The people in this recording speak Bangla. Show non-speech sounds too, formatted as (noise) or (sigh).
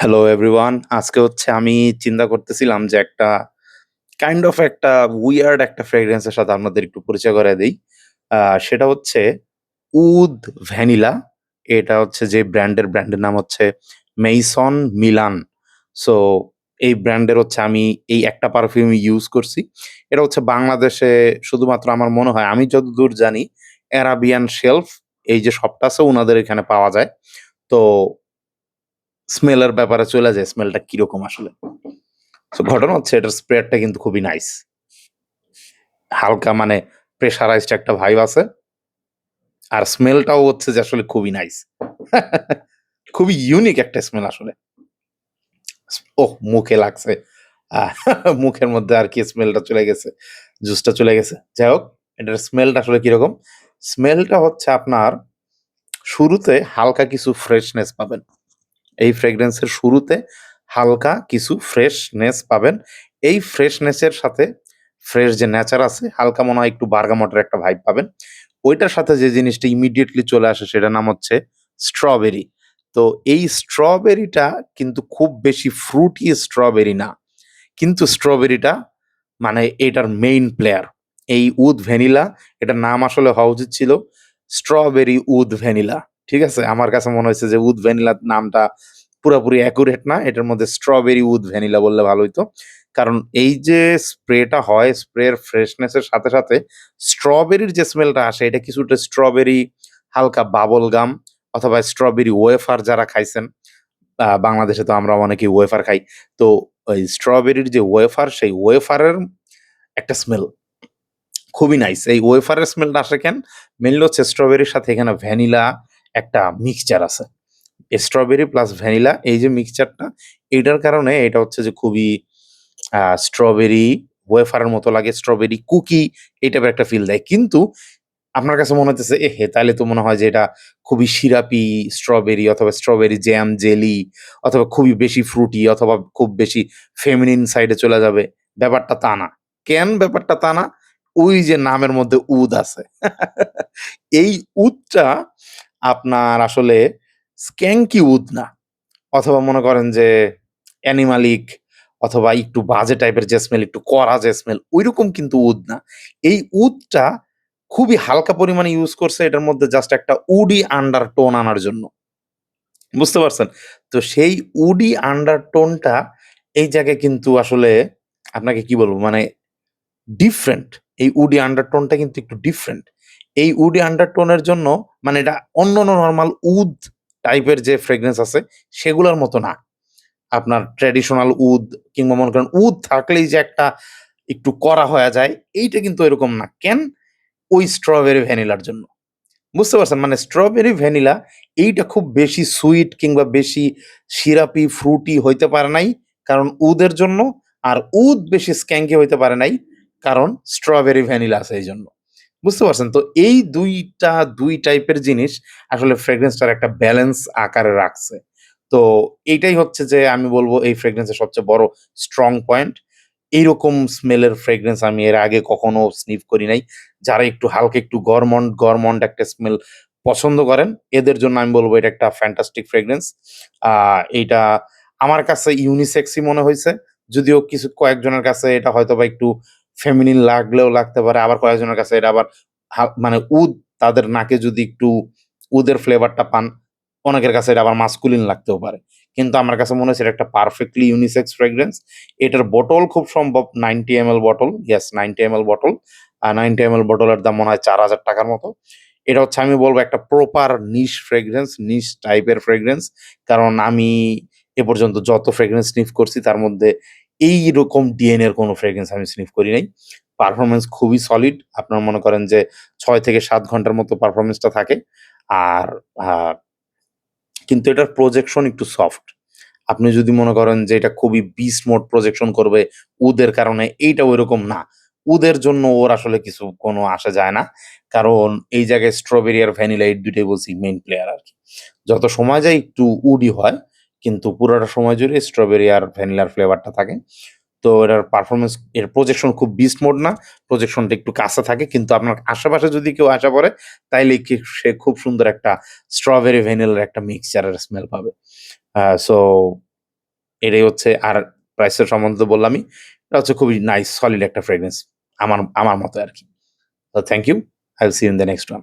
হ্যালো এভরিওয়ান আজকে হচ্ছে আমি চিন্তা করতেছিলাম যে একটা কাইন্ড অফ একটা উইয়ার্ড একটা ফ্রেগ্রেন্সের সাথে আপনাদের একটু পরিচয় করে দিই। সেটা হচ্ছে উদ ভ্যানিলা। এটা হচ্ছে যে ব্র্যান্ডের ব্র্যান্ডের নাম হচ্ছে মেইসন মিলান সো এই ব্র্যান্ডের হচ্ছে আমি এই একটা পারফিউম ইউজ করছি। এটা হচ্ছে বাংলাদেশে শুধুমাত্র আমার মনে হয়, আমি যতদূর জানি অ্যারাবিয়ান শেলফ এই যে শপটা আছে, ওনাদের এখানে পাওয়া যায়। তো স্মেলের ব্যাপারে চলে যায়, স্মেলটা কীরকম আসলে? ঘটনা হচ্ছে এটার স্প্রেডটা কিন্তু খুবই নাইস হালকা মানে প্রেশারাইজড একটা ভাইব আছে। আর স্মেলটাও হচ্ছে যে আসলে খুবই নাইস (laughs) খুবই ইউনিক একটা স্মেল আসলে। ওহ, মুখে লাগছে। (laughs) মুখের মধ্যে আর কি স্মেলটা চলে গেছে জুসটা চলে গেছে। যাই হোক, এটার স্মেলটা আসলে কীরকম? স্মেলটা হচ্ছে আপনার শুরুতে হালকা কিছু ফ্রেশনেস পাবেন। এই ফ্রেগরেন্সের শুরুতে হালকা কিছু ফ্রেশনেস পাবেন। এই ফ্রেশনেসের সাথে ফ্রেশ যে নেচার আছে, হালকা মনে হয় একটু বার্গামটের একটা ভাইব পাবেন। ওইটার সাথে যে জিনিসটা ইমিডিয়েটলি চলে আসে সেটার নাম হচ্ছে স্ট্রবেরি তো এই স্ট্রবেরিটা কিন্তু খুব বেশি ফ্রুটি স্ট্রবেরি না। কিন্তু স্ট্রবেরিটা মানে এটার মেইন প্লেয়ার এই উদ ভ্যানিলা, এটার নাম আসলে হওয়া উচিত ছিল স্ট্রবেরি উদ ভ্যানিলা। ঠিক আছে? আমার কাছে মনে হয়েছে যে উদ ভ্যানিলা নামটা পুরোপুরি অ্যাকুরেট না। এটার মধ্যে স্ট্রবেরি উদ ভ্যানিলা বললে ভালো হইতো। কারণ এই যে স্প্রেটা হয় স্প্রের ফ্রেশনেসের সাথে সাথে স্ট্রবেরির যে স্মেলটা আসে, এটা কিছুটা স্ট্রবেরি হালকা বাবল গাম অথবা স্ট্রবেরি ওয়েফার যারা খাইছেন বাংলাদেশে তো আমরা অনেকেই ওয়েফার খাই, তো ওই স্ট্রবেরির যে ওয়েফার সেই ওয়েফারের একটা স্মেল খুবই নাইস এই ওয়েফারের স্মেলটা আসে কেন? মেনলি হচ্ছে স্ট্রবেরির সাথে এখানে ভ্যানিলা একটা মিক্সচার আছে। স্ট্রবেরি প্লাস ভ্যানিলা এই যে মিক্সচারটা এটার কারণে এটা হচ্ছে যে খুবই স্ট্রবেরি ওয়েফারের মতো লাগে স্ট্রবেরি কুকি এই টাইপের একটা ফিল দেয়। কিন্তু আপনার কাছে মনে হচ্ছে এ হে তাহলে তো মনে হয় যে এটা খুবই সিরাপি স্ট্রবেরি অথবা স্ট্রবেরি জ্যাম জেলি অথবা খুবই বেশি ফ্রুটি অথবা খুব বেশি ফেমিনিন সাইডে চলে যাবে। ব্যাপারটা তা না। কেন ব্যাপারটা তা না? ওই যে নামের মধ্যে উদ আছে। এই উদটা আপনার আসলে স্ক্যাঙ্কি উদ না। অথবা মনে করেন যে অ্যানিমালিক অথবা একটু বাজে টাইপের যে স্মেল একটু কড়া যে স্মেল ওইরকম কিন্তু উদ না। এই উদটা খুবই হালকা পরিমাণে ইউজ করছে, এটার মধ্যে জাস্ট একটা উডি আন্ডার টোন আনার জন্য। বুঝতে পারছেন? তো সেই উডি আন্ডার টোনটা এই জায়গায় কিন্তু আসলে আপনাকে কি বলব? মানে ডিফারেন্ট এই উডি আন্ডারটোনটা কিন্তু একটু ডিফারেন্ট এই উডি আন্ডারটোনের জন্য মানে এটা অন্য নর্মাল উদ টাইপের যে ফ্রেগনেন্স আছে, সেগুলোর মতো না। আপনার ট্র্যাডিশনাল উদ কিংবা মনে করেন উদ থাকলেই যে একটা একটু করা হয়ে যায়, এইটা কিন্তু এরকম না। কেন? ওই স্ট্রবেরি ভ্যানিলার জন্য। বুঝতে পারছেন? মানে স্ট্রবেরি ভ্যানিলা এইটা খুব বেশি সুইট কিংবা বেশি সিরাপি ফ্রুটি হইতে পারে নাই, কারণ উদের জন্য, আর উদ বেশি স্ক্যাঙ্কি হইতে পারে নাই, কারণ স্ট্রবেরি ভ্যানিলা আছে এই জন্য। বুঝতে পারছেন? তো এই দুইটা, দুই টাইপের জিনিস আসলে ফ্রেগরেন্সটার একটা ব্যালেন্স আকারে রাখছে। তো এইটাই হচ্ছে যে আমি বলব এই ফ্রেগরেন্সের সবচেয়ে বড় স্ট্রং পয়েন্ট এইরকম স্মেলের ফ্রেগরেন্স আমি এর আগে কখনো স্নিফ করি নাই। যারা একটু হালকা, একটু গরমন্ড গরমন্ড একটা স্মেল পছন্দ করেন, এদের জন্য আমি বলব এটা একটা ফ্যান্টাস্টিক ফ্রেগরেন্স এইটা আমার কাছে ইউনিসেক্সই মনে হয়েছে যদিও কিছু কয়েকজনের কাছে এটা হয়তো বা একটু ফেমিনিন লাগলেও লাগতে পারে, আবার কয়েকজনের কাছে এটা আবার মানে উদ, তাদের নাকে যদি একটু উদের ফ্লেভারটা পান, অনেকের কাছে এটা আবার মাস্কুলিন লাগতেও পারে। কিন্তু আমার কাছে মনে হচ্ছে এটা একটা পারফেক্টলি ইউনিসেক্স ফ্রেগরেন্স এটার বোতল খুব সম্ভব ninety M L bottle yes ninety M L bottle আর নাইনটি এম এল বটলের দাম মনে হয় চার হাজার টাকার মতো। এটা হচ্ছে আমি বলব একটা প্রপার নিশ ফ্রেগরেন্স নিশ টাইপের ফ্রেগরেন্স কারণ আমি এ পর্যন্ত যত ফ্রেগরেন্স স্নিফ করছি, তার মধ্যে এই রকম ডিএন এর কোনো ফ্রেগরেন্স আমি স্নিফ করি নাই। পারফরমেন্স খুবই সলিড আপনার মনে করেন যে ছয় থেকে সাত ঘণ্টার মতো পারফরমেন্সটা থাকে। আর কিন্তু এটার প্রজেকশন একটু সফট আপনি যদি মনে করেন যে এটা খুবই বিস মোড প্রজেকশন করবে উদের কারণে এইটা ওইরকম না। উদের জন্য ওর আসলে কিছু কোনো আসা যায় না। কারণ এই জায়গায় স্ট্রবেরি আর ভ্যানিলা এই দুটোই বলছি মেইন প্লেয়ার আর কি। যত সময় যায় একটু উডি হয় কিন্তু পুরোটা সময় জুড়ে স্ট্রবেরি আর ভ্যানিলার ফ্লেভারটা থাকে তো এটার পারফরমেন্স এর প্রজেকশন খুব বিস্ট মোড না প্রজেকশনটা একটু কাছে থাকে, কিন্তু আপনার আশেপাশে যদি কেউ আসা পড়ে তাইলে কি সে খুব সুন্দর একটা স্ট্রবেরি ভ্যানিলার একটা মিক্সচারের স্মেল পাবে সো এটাই হচ্ছে, আর প্রাইসের সম্বন্ধে বললামই। এটা হচ্ছে খুবই নাইস সলিড একটা ফ্রেগ্রেন্স। আমার আমার মতে আরকি। তো thank you. I see in the next one.